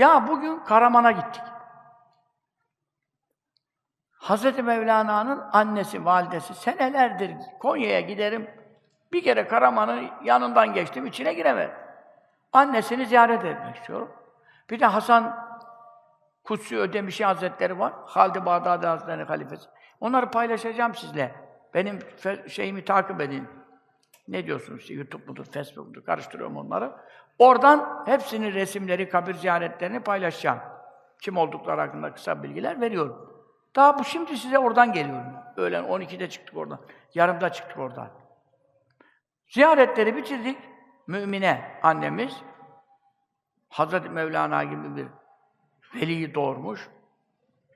Ya bugün Karaman'a gittik. Hazreti Mevlana'nın annesi, validesi senelerdir Konya'ya giderim. Bir kere Karaman'ın yanından geçtim, içine giremedim. Annesini ziyaret etmek istiyorum. Bir de Hasan Kutsi Ödemişi Hazretleri var. Halid-i Bağdadi Hazretleri halifesi. Onları paylaşacağım sizle. Benim şeyimi takip edin. Ne diyorsunuz işte YouTube mudur, Facebook mudur? Karıştırıyorum onları. Oradan hepsinin resimleri, kabir ziyaretlerini paylaşacağım. Kim oldukları hakkında kısa bilgiler veriyorum. Daha bu şimdi size oradan geliyorum. Öğlen 12'de çıktık oradan. Yarımda çıktık oradan. Ziyaretleri bitirdik. Mümine annemiz Hazreti Mevlana gibi bir veliyi doğurmuş.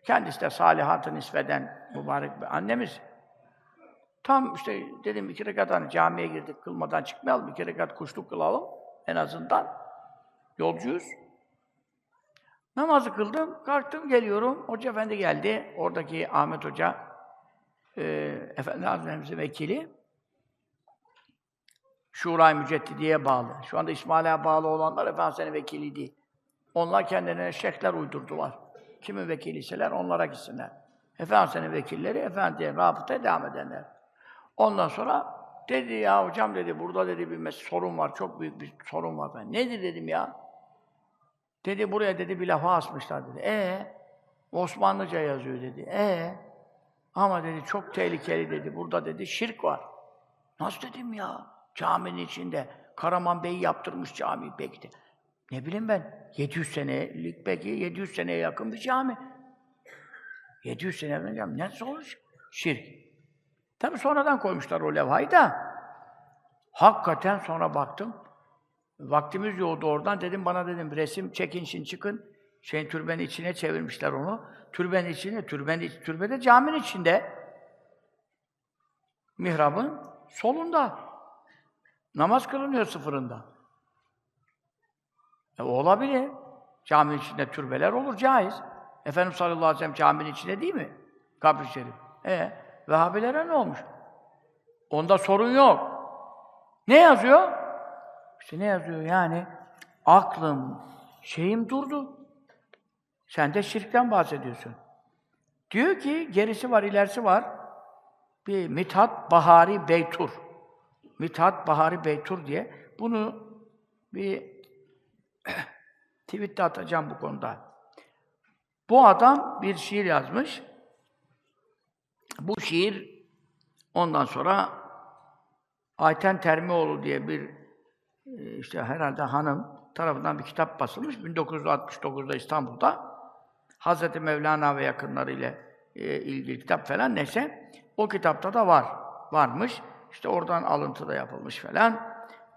Kendisi de salihatı nispeden mübarek bir annemiz. Tam işte dedim iki rekat hani camiye girdik, kılmadan çıkmayalım, iki rekat kuşluk kılalım en azından. Yolcuyuz. Namazı kıldım, kalktım, geliyorum. Hoca efendi geldi. Oradaki Ahmet Hoca, e, Efendi Hazretlerimizin vekili. Şura-i Müceddidiye'ye bağlı. Şu anda İsmaila'ya bağlı olanlar Efendimiz'in vekili değil. Onlar kendilerine şeyhler uydurdular. Kimin vekiliyseler onlara gitsinler. Efendimiz'in vekilleri Efendi'ye rabıtaya devam edenler. Ondan sonra dedi ya hocam dedi burada dedi bir mes- sorun var. Çok büyük bir sorun var. Ben nedir dedim ya. Dedi buraya dedi bir lafa asmışlar dedi. E Osmanlıca yazıyor dedi. E ama dedi çok tehlikeli dedi. Burada dedi şirk var. Nasıl dedim ya? Caminin içinde. Karaman Bey yaptırmış cami belki de. Ne bileyim ben, 700 senelik belki 700 seneye yakın bir cami. 700 sene cami. Nasıl olur? Şirk. Tabii sonradan koymuşlar o levhayı da. Hakikaten sonra baktım. Vaktimiz yoktu oradan. Dedim bana dedim resim çekin şimdi çıkın. Şeyin türbenin içine çevirmişler onu. Türbenin içine, türbenin türbede caminin içinde. Mihrabın solunda. Namaz kılınıyor sıfırında. E, olabilir. Caminin içinde türbeler olur, caiz. Efendimiz sallallahu aleyhi ve sellem caminin içinde değil mi? Kabri şerif. E, Vehhabilere ne olmuş? Onda sorun yok. Ne yazıyor? İşte ne yazıyor yani? Aklım, şeyim durdu. Sen de şirkten bahsediyorsun. Diyor ki, gerisi var, ilerisi var. Bir Mithat Bahari Beytur. Mithat Bahari Beytur diye. Bunu bir tweette atacağım bu konuda. Bu adam bir şiir yazmış. Bu şiir ondan sonra Ayten Termioğlu diye bir e, işte herhalde hanım tarafından bir kitap basılmış 1969'da İstanbul'da. Hazreti Mevlana ve yakınları ile ilgili kitap falan neyse o kitapta da var. Varmış. İşte oradan alıntı da yapılmış falan.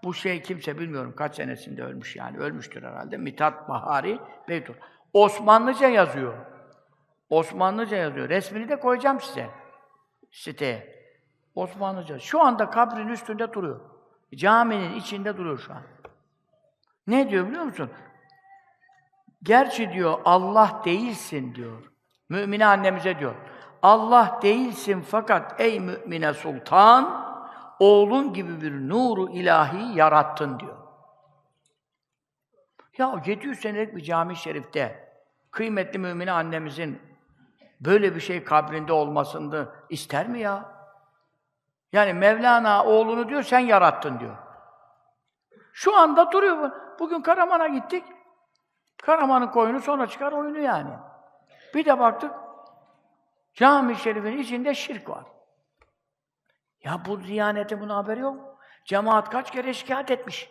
Bu şey kimse bilmiyorum kaç senesinde ölmüş yani. Ölmüştür herhalde. Mithat Bahari Beytur. Osmanlıca yazıyor. Osmanlıca yazıyor. Resmini de koyacağım size. Siteye. Osmanlıca. Şu anda kabrin üstünde duruyor. Caminin içinde duruyor şu an. Ne diyor biliyor musun? Gerçi diyor Allah değilsin diyor. Mümine annemize diyor. Allah değilsin fakat ey mümine sultan oğlun gibi bir nuru ilahi yarattın diyor. Ya 700 senelik bir cami şerifte kıymetli mümine annemizin böyle bir şey kabrinde olmasını ister mi ya? Yani Mevlana oğlunu diyor sen yarattın diyor. Şu anda duruyor bu. Bugün Karaman'a gittik. Karaman'ın koyunu sonra çıkar oyunu yani. Bir de baktık cami şerifin içinde şirk var. Ya bu diyanete bunun haberi yok. Cemaat kaç kere şikayet etmiş.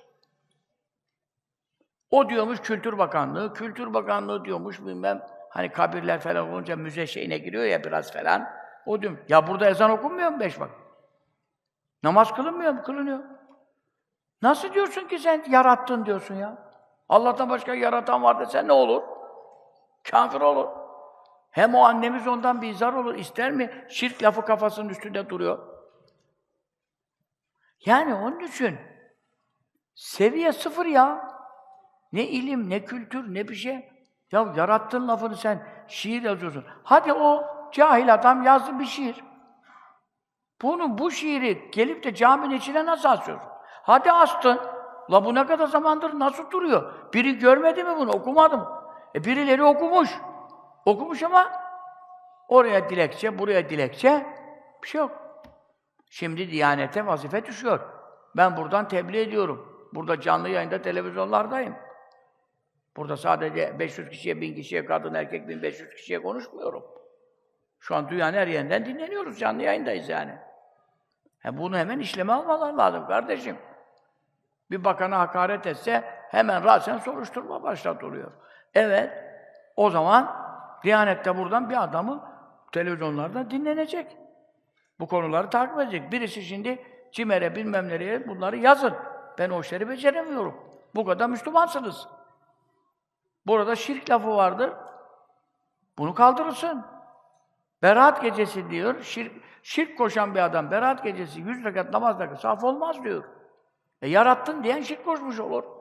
O diyormuş Kültür Bakanlığı, Kültür Bakanlığı diyormuş bilmem hani kabirler falan olunca müze şeyine giriyor ya biraz falan. O diyorum ya burada ezan okunmuyor mu beş vakit? Namaz kılınmıyor mu? Kılınıyor. Nasıl diyorsun ki sen yarattın diyorsun ya? Allah'tan başka yaratan var desen ne olur? Kafir olur. Hem o annemiz ondan bir izar olur. İster mi? Şirk lafı kafasının üstünde duruyor. Yani onun için seviye sıfır ya. Ne ilim, ne kültür, ne bir şey. Ya yarattın lafını sen şiir yazıyorsun. Hadi o cahil adam yazdı bir şiir. Bunu, bu şiiri gelip de caminin içine nasıl asıyorsun? Hadi astın. La bu ne kadar zamandır nasıl duruyor? Biri görmedi mi bunu? Okumadım. E birileri okumuş. Okumuş ama oraya dilekçe, buraya dilekçe bir şey yok. Şimdi Diyanet'e vazife düşüyor. Ben buradan tebliğ ediyorum. Burada canlı yayında televizyonlardayım. Burada sadece 500 kişiye, 1000 kişiye, kadın erkek 1500 kişiye konuşmuyorum. Şu an dünyanın her yerinden dinleniyoruz, canlı yayındayız yani. Ha, bunu hemen işleme almalar lazım kardeşim. Bir bakana hakaret etse hemen rasen soruşturma başlatılıyor. Evet, o zaman Diyanet'te buradan bir adamı televizyonlarda dinlenecek. Bu konuları takip edecek. Birisi şimdi CİMER'e bilmem nereye bunları yazın. Ben o işleri beceremiyorum. Bu kadar Müslümansınız. Burada şirk lafı vardır. Bunu kaldırırsın. Berat gecesi diyor. Şirk, şirk koşan bir adam berat gecesi yüz rekat namaz da saf olmaz diyor. E yarattın diyen şirk koşmuş olur.